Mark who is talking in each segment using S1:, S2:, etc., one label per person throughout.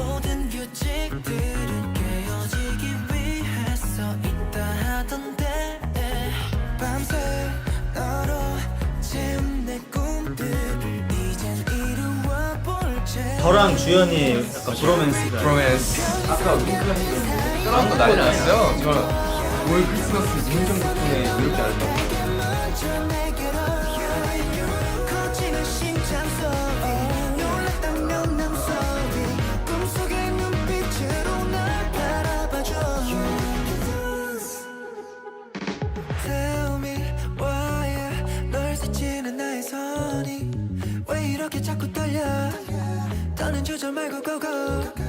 S1: 모든 규칙들은 깨어지기 위해서 있다 하던데. 밤새 너로 채운 내 꿈들을 이젠 이루어 볼채.
S2: 저랑 주연이 약간 브로맨스가
S3: 브로맨스. 아까 윙크하시던 그런 거 난리 났어요. 저 올 크리스마스 민정 덕분에 이렇게 알았
S1: 자꾸 떨려. 더는 조절 말고 go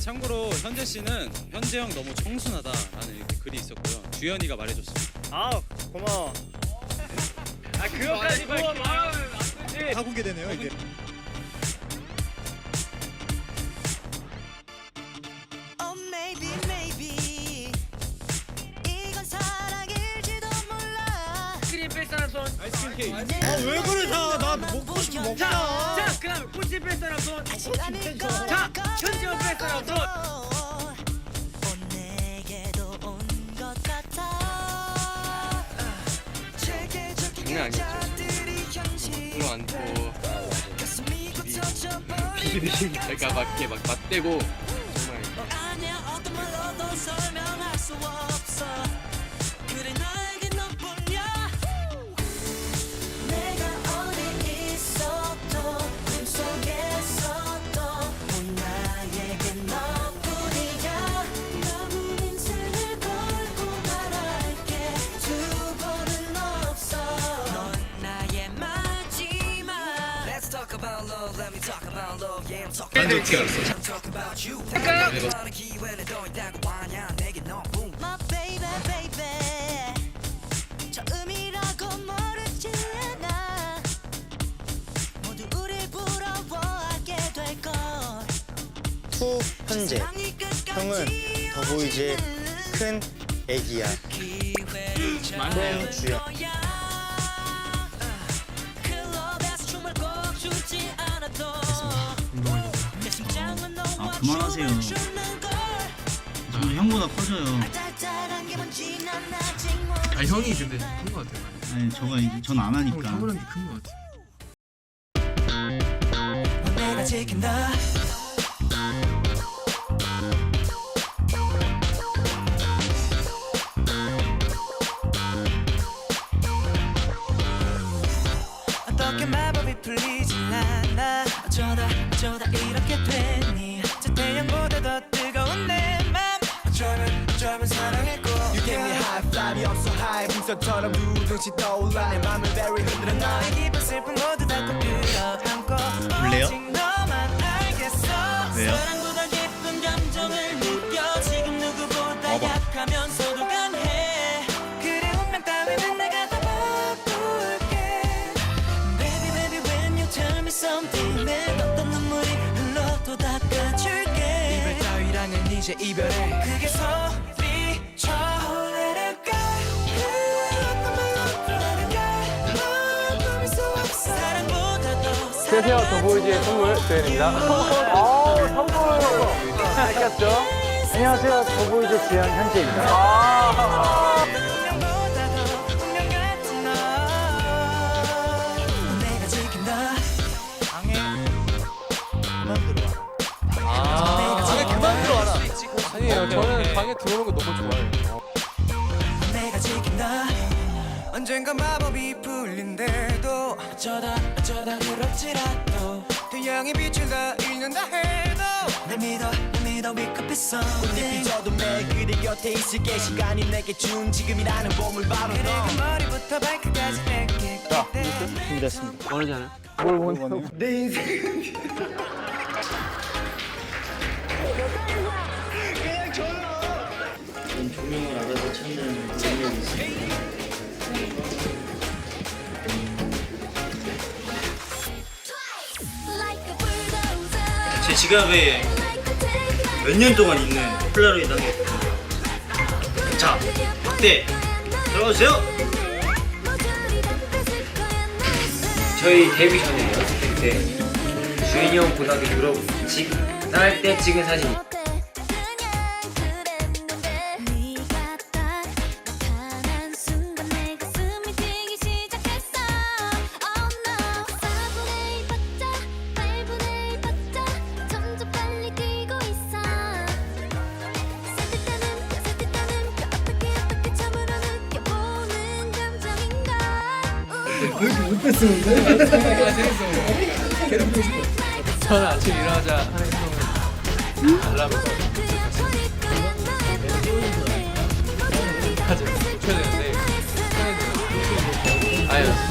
S4: 참고로 현재 씨는 현재 형 너무 청순하다라는 이렇게 글이 있었고요. 주현이가 말해줬습니다.
S2: 아 고마워 아 그거까지 말하면 안 되지
S5: 다 공개되네요 이게
S1: 90
S5: 뺐더라도 자
S6: 현지
S1: 뺐더라도.
S3: 장난 아니죠. 이거 안고 비비니까. 막게 막 맞대고
S1: 우릴 부러워하게 될걸
S2: 투 현재. 형은 더보이즈의 큰 애기야. 그럼 주연
S7: 하세요. 저는 형보다 커져요.
S3: 아 형이 근데 큰 거 같아요
S7: 아니, 저가 전안 하니까.
S3: 형보다 큰거 같아
S1: 내가 지킨다 분석처럼 누둥치 떠올라 내 맘을 very 흔들어 너의 기쁜 슬픔 모두 다 끌어안고
S2: 볼래요?
S1: 오직 너만 알겠어.
S2: 왜요?
S1: 사랑보다 깊은 감정을 느껴. 지금 누구보다 약하면서도 강해. 그래 운명 따위는 내가 다 바꿀게. Baby baby when you tell me something 내 어떤 눈물이 흘러도 닦아줄게. 이별 따위랑은 이제 이별해. 그게 소
S5: 안녕하세요 더보이즈의 선물 조현입니다 아 선물 아꼈죠?
S2: 안녕하세요. 더보이즈 지현 현재입니다.
S5: 방에 그만 들어와라 아니에요 저는 방에 들어오는 거 너무 좋아해요
S1: 언젠가 마법이 풀린대도 어쩌다 어쩌다 그렇지라도. 태양의 빛을 다 잃는다 해도. 날 믿어 날 믿어 위급했어
S8: 꽃잎이 져도 매 그대 곁에 있을게. 시간이 내게 준 지금이라는 봄을 바로 너.
S1: 그 머리부터 발끝까지 내게 자
S2: 준비됐습니다.
S5: 뭘 원해요?
S9: 전 조명을 알아서 찾는 능력이 있습니다. 제 지갑에 몇 년 동안 있는 폴라로이드 한개 있거든요. 자, 확대 들어가주세요.
S5: 저희 데뷔 전에 연습생 때 주인이 형 고등학교 졸업 직 나갈 때 찍은 사진 저는 아침 일어나자 하는 행동은 알람을 하지 쳐야 되는데 아유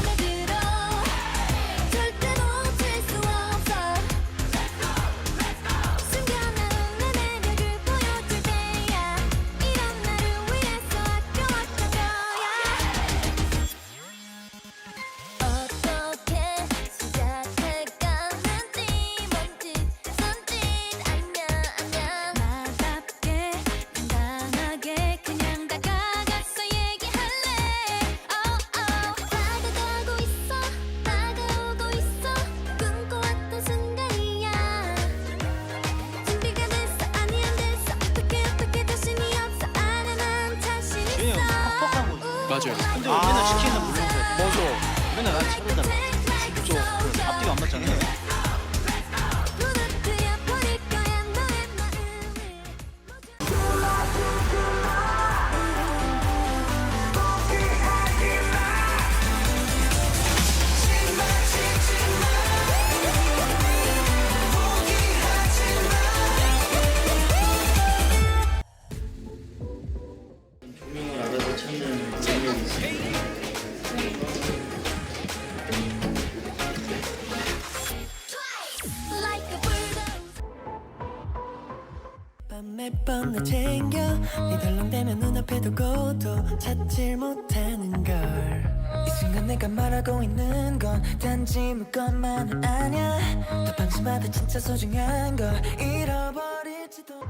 S1: 진짜 소중한 걸 잃어버릴지도.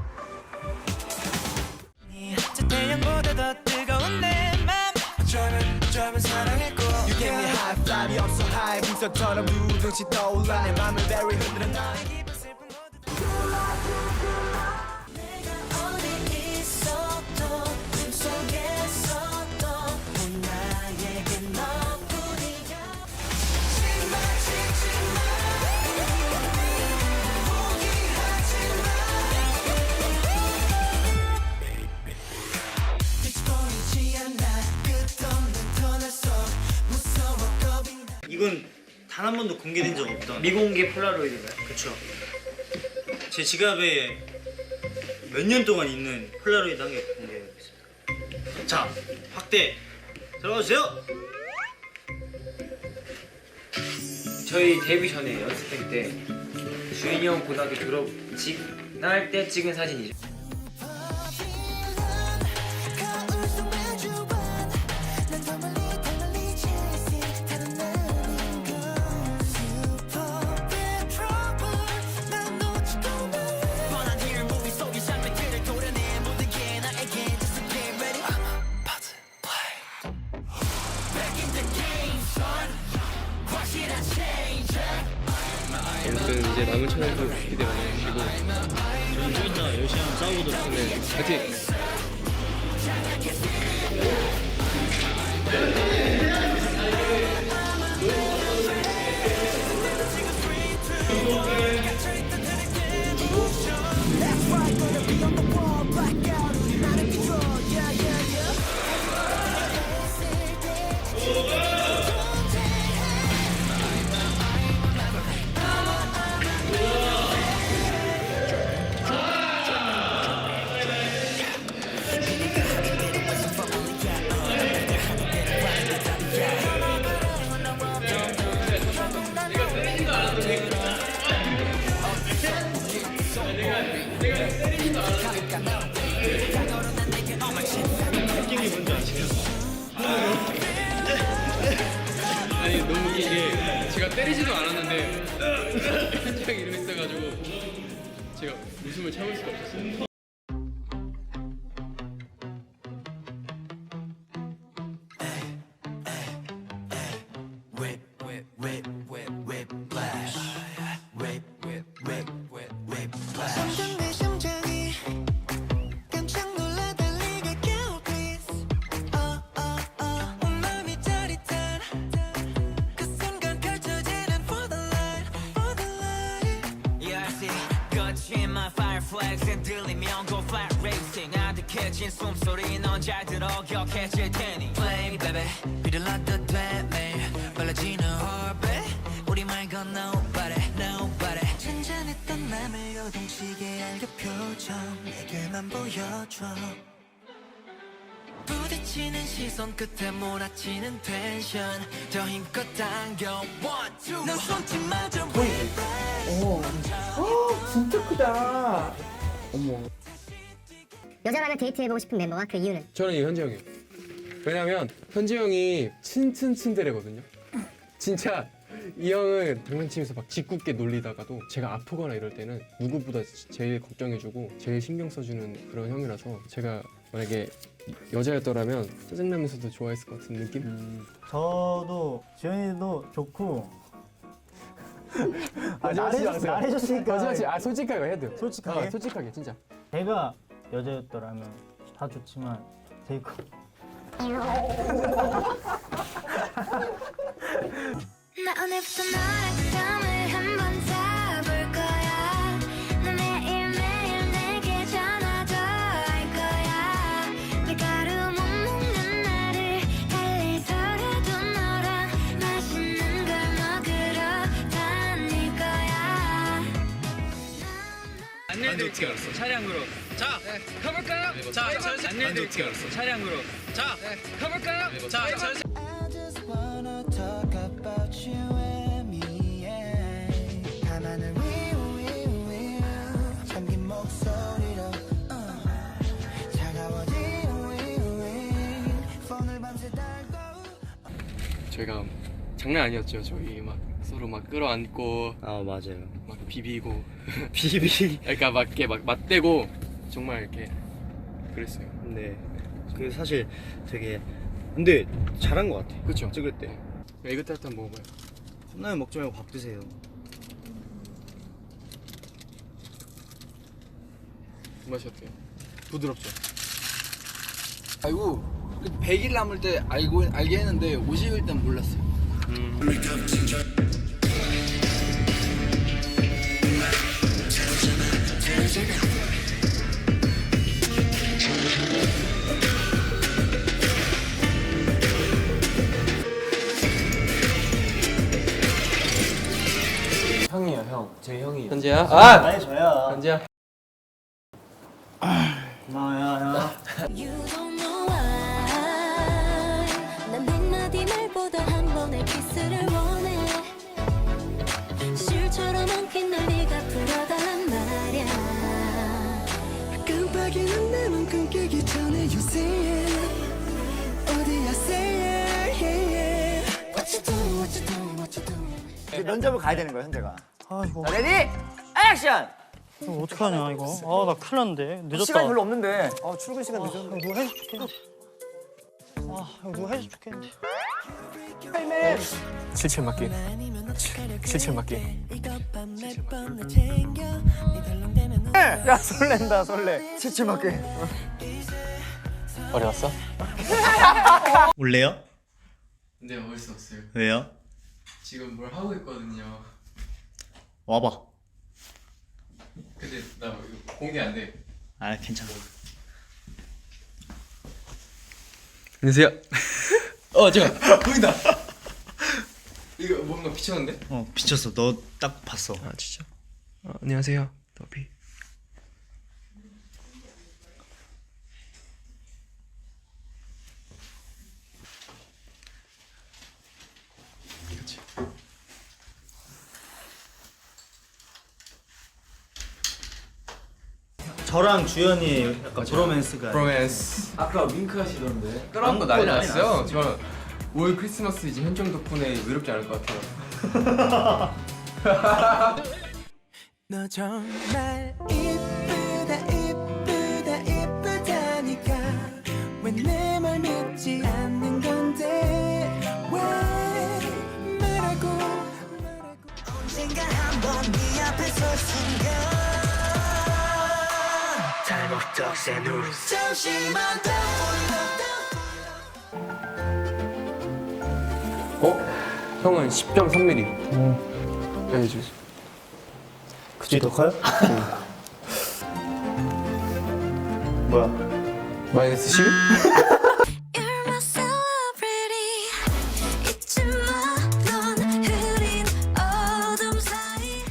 S1: 저 태양보다 더 뜨거운 내맘. 어쩌면 어쩌면 사랑했고
S8: You give me high fly이 없어 high. 풍선처럼 누둥지 떠올라. 내 맘을 very 흔들어.
S1: 기
S9: 단 한 번도 공개된 적 없던
S5: 미공개 폴라로이드가요?
S9: 그쵸. 제 지갑에 몇 년 동안 있는 폴라로이드 한 개 공개해보겠습니다. 자, 확대 들어가주세요.
S5: 저희 데뷔 전에 연습생 때 주인이 형 고등학교 졸업 직 나갈 때 찍은 사진이죠
S10: 저는 좀 이따 열심히 한번 싸우고도
S6: 네 파이팅! 아니 너무 웃긴 게 제가 때리지도 않았는데 형이 이러고 있어가지고 제가 웃음을 참을 수가 없었어요
S11: fire flags and 들리면 go flat racing. 아득해진 숨소리 넌 잘 들어 격해질 테니. Flame, baby. 비를 놨다 돼 매일 빨라지는 orbit. 우리말 건 nobody, nobody.
S1: 잔잔했던 맘을 요동치게 알게 표정 내게만 보여줘
S11: 부딪히는 시선 끝에 몰아치는 텐션. 더 힘껏 당겨. One two 넌 손짓마저
S5: 여자라면 데이트해보고 싶은 멤버와 그 이유는?
S3: 저는 이 현지 형이요. 왜냐면 현지 형이 친친 친데레거든요. 진짜 이 형은 장난치면서 막 짓궂게 놀리다가도 제가 아프거나 이럴 때는 누구보다 지- 제일 걱정해주고 제일 신경 써주는 그런 형이라서 제가 만약에 여자였더라면 짜증나면서도 좋아했을 것 같은 느낌?
S2: 음, 저도 지현이도 좋고 아, 말해줬, 말해줬으니까
S3: 거짓말치 아 솔직하게 해야 돼요.
S2: 솔직하게?
S3: 어, 솔직하게 진짜.
S2: 제가 여자였더라면 다 좋지만 데이커
S5: 나 오늘부터 너랑 썸을 한번 잡을 거야 너 매일매일 내게 전화도 할 거야 밀가루 못 먹는 나를 달래서라도 너랑 맛있는 걸 먹으러 다닐 거야
S6: 안내드릴게요 차량으로 자 가볼까요? 자 안내드릴게요 차량으로 자 가볼까요? 자
S1: talk about you and me yeah. 하나는 위로 위로 위로 잠긴 목소리로 uh. 차가워진 위로 위로 폰을 밤새 달고
S3: 저희가 장난 아니었죠. 저희 막 서로 막 끌어안고
S10: 아 맞아요
S3: 막 비비고
S10: 비비
S3: 그러니까 막 이렇게 막 맞대고 정말 이렇게 그랬어요.
S10: 네 그 사실 되게 근데 잘한 것 같아
S3: 그쵸?
S10: 찍을 때
S3: 에그 타르트 한번 먹어봐요.
S10: 컵라면 먹지 말고 밥 드세요
S3: 그 맛이 어때요? 부드럽죠?
S12: 아이고 100일 남을 때 알고 알게 했는데 50일 땐 몰랐어요.
S13: 형이 형. 제 형이에요.
S3: 현지야? 아!
S2: 아니 저야
S3: 현지야?
S2: 고마워요 야
S5: You don't know why 난 백마디 말보다 한 번의 키스를 원해 실처럼 엉킨 날 네가 풀어달란 말야
S1: 깜빡이는 내만큼 깨기 전에 you say it 어디야 say it yeah, yeah. What you doing what you doing what you doing
S12: 면접을 가야 되는 거야 현재가.
S2: 아 이거
S12: 레디 액션.
S2: 이거 어떡하냐 이거 아 나 큰일 났는데 늦었다
S12: 시간 별로 없는데. 아 출근 시간 늦었는데.
S2: 아, 누가 해줬으면 좋겠는데 아 이거 누가 해줬으면 좋겠는데
S3: 칠칠 맞기. 칠칠 맞기.
S5: 야 설렌다 설레. 치치 맞게.
S3: 어려웠어?
S2: 올래요?
S3: 네, 어릴 수 없어요.
S2: 왜요?
S3: 지금 뭘 하고 있거든요.
S2: 와봐.
S3: 근데 나 이거 공개 안 돼.
S2: 아 괜찮아.
S3: 안녕하세요. 어, 제가 보인다. 이거 뭔가 비쳤는데?
S2: 어 비쳤어. 너 딱 봤어.
S3: 아, 진짜? 어, 안녕하세요. 더비.
S5: 저랑 주연이 약간 브로맨스가.
S3: 브로맨스. 아까 윙크 하시던데. 끌어안고
S5: 안고
S3: 난리 났어요. 저 올 크리스마스 이제 현정 덕분에 외롭지 않을 것 같아요.
S1: 너 정말 이쁘다 이쁘다 이쁘다니까 왜 내 말 믿지 않는 건데 왜 말하고 말하고 언젠가 한번 네 앞에 설 순간 잘못적 새 누 잠시만 더
S3: 어? 형은 10.3mm. 해주세요.
S5: 그치 더 커요? 뭐야?
S3: 마이너스 11?
S14: You're my celebrity 잊지 마넌 흐린 어둠 사이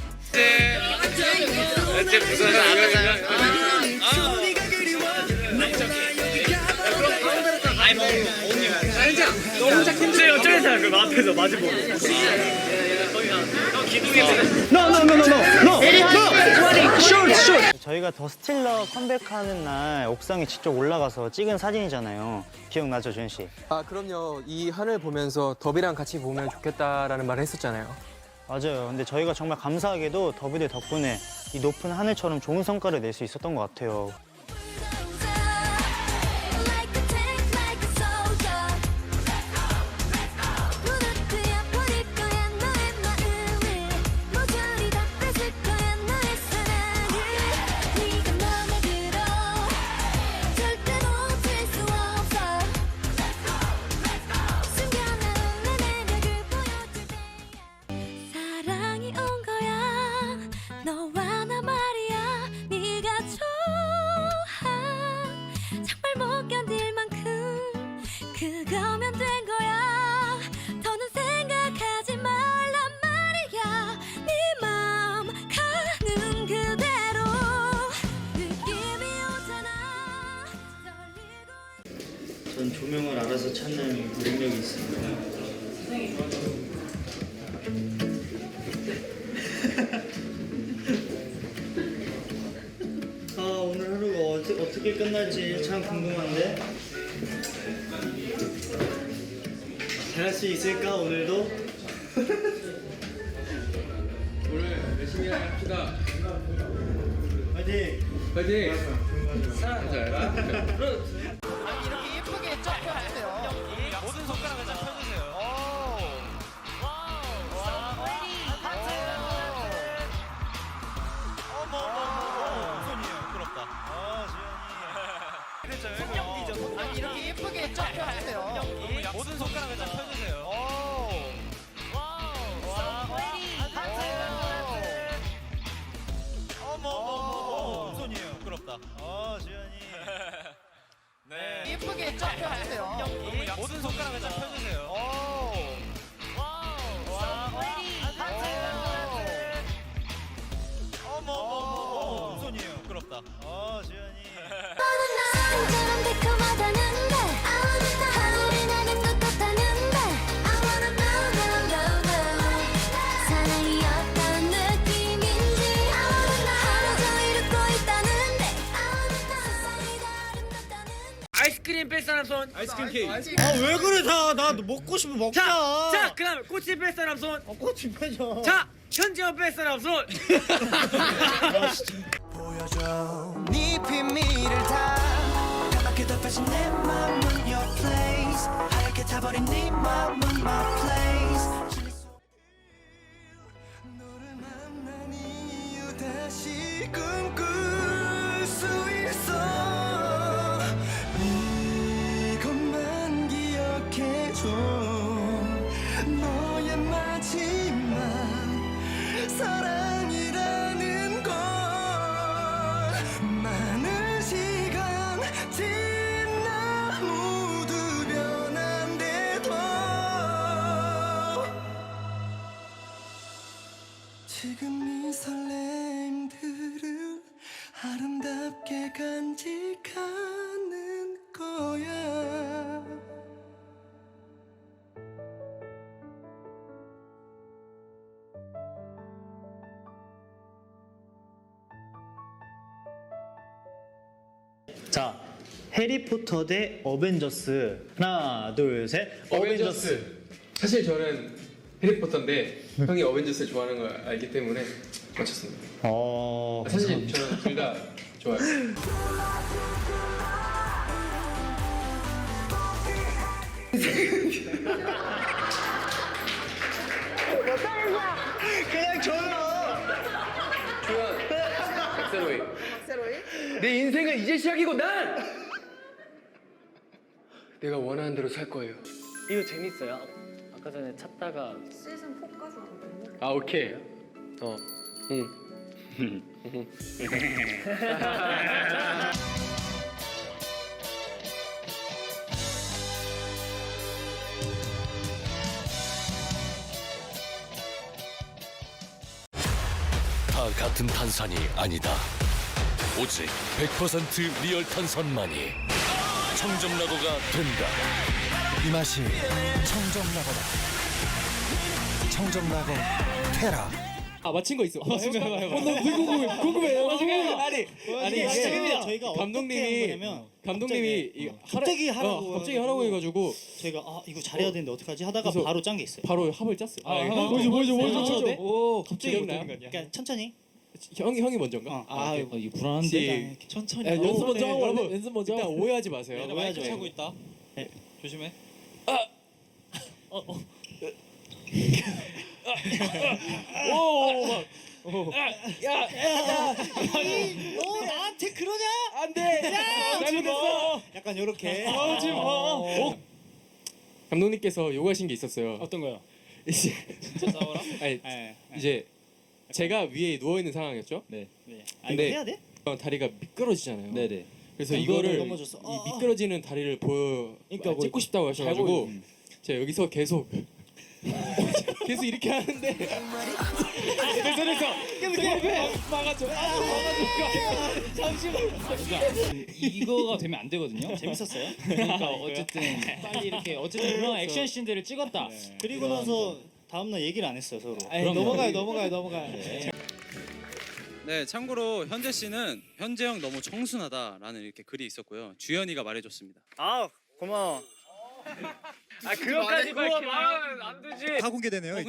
S5: 저희가 더 스틸러 컴백하는 날 옥상에 직접 올라가서 찍은 사진이잖아요. 기억나죠, 주현 씨?
S3: 아 그럼요. 이 하늘 보면서 더비랑 같이 보면 좋겠다라는 말을 했었잖아요.
S5: 맞아요. 근데 저희가 정말 감사하게도 더비들 덕분에 이 높은 하늘처럼 좋은 성과를 낼 수 있었던 것 같아요. 어떻게 끝날지 참 궁금한데 잘할 수 있을까 오늘도?
S3: 오늘 열심히 합시다.
S5: 화이팅!
S3: 파이팅! 자,
S14: 사랑처럼 Yeah.
S6: 아이스크림
S2: 케이크.
S5: 아 왜 그래 다! 나 먹고 싶으면 먹자!
S6: 자, 자, 그다음 꽃이 뺄 사람 손.
S5: 아, 꽃이 빼줘.
S6: 자, 현지원 뺄 사람 손.
S1: 보여줘 네 비밀을 다 까맣게 덮여진 내 맘은 your place 하얗게 타버린 네
S15: on my place 너를 만난 이유 다시 꿈 지금 이 설렘들을 아름답게 간직하는 거야
S9: 자, 해리포터 대 어벤져스. 하나, 둘, 셋.
S3: 어벤져스. 사실 저는 해리포터인데 형이 어벤져스 좋아하는 걸 알기 때문에 맞췄습니다.
S9: 어.
S3: 사실 저는 둘 다 좋아요.
S9: 그냥 줘요.
S3: 주연 박세로이. 박세로이? 내 인생은 이제 시작이고 난 내가 원하는 대로 살 거예요.
S6: 이거 재밌어요. 아까 전에 찾다가
S16: 시즌 4까지
S3: 아 오케이. 어. 응.
S17: 다 같은 탄산이 아니다. 오직 100% 리얼 탄산만이 청정라고가 된다.
S14: 이 맛이 청정라거다 청정라거 테라
S18: 아 맞힌 거 있어. 맞힌 거 해봐 해봐. 나 되게 궁금해. 궁금해요. 아니 아니
S9: 이게 지금이야. 저희가 어떻게
S18: 감독님이
S9: 거냐면
S18: 감독님이
S9: 갑자기,
S18: 이
S9: 어, 갑자기
S18: 하라-
S9: 하라고
S18: 어, 갑자기 하라고 해가지고
S9: 저희가 아 이거 잘해야 되는데 어떡하지 하다가
S18: 그래서
S9: 바로 짠 게 있어요.
S18: 바로 합을 짰어요.
S9: 아,
S18: 보여줘 보여줘 보여줘
S9: 네?
S18: 오 갑자기
S9: 기억나요?
S18: 어떻게
S9: 그러니까 천천히.
S18: 형이 형이 먼저인가?
S9: 어, 아, 이거 불안한데.
S18: 시-
S9: 천천히.
S18: 야, 연습 먼저 하고
S9: 여러분,
S18: 여러분 연습 먼저 일단 오해하지 마세요. 마이크. 차고 있다.
S9: 조심해.
S18: 오, 막. 야,
S9: 너 나한테 그러냐?
S18: 안 돼. 잘못했어.
S9: 약간 요렇게.
S18: 어. 감독님께서 요구하신 게 있었어요.
S9: 어떤 거요?
S18: 이제? 아니
S9: 네.
S18: 이제 제가 위에 누워 있는 상황이었죠.
S9: 네. 아 이거
S18: 근데
S9: 해야 돼?
S18: 어, 다리가 미끄러지잖아요.
S19: 네 네.
S18: 그래서 이거를
S9: 넘어졌어. 어,
S18: 이
S9: 어.
S18: 미끄러지는 다리를 보여
S9: 그러니까
S18: 아,
S9: 뭐
S18: 찍고 싶다고
S9: 잘
S18: 하셔가지고. 제가 여기서 계속 계속 이렇게 하는데 됐어 됐어 계속 계속 막아줘 막아줘 잠시만
S19: 이거가 되면 안 되거든요.
S9: 재밌었어요?
S19: 그러니까 어쨌든 빨리 이렇게 어쨌든 그런 액션 씬들을 찍었다.
S9: 그리고 나서 다음날 얘기를 안 했어요 서로.
S19: 그럼요.
S9: 넘어가요 넘어가요 넘어가요.
S4: 네, 참고로 현재 씨는 현재 형 너무 청순하다라는 이렇게 글이 있었고요. 주현이가 말해줬습니다.
S9: 아 고마워.
S6: 아 그것까지 밝히면 안 되지.
S14: 다 공개되네요 이게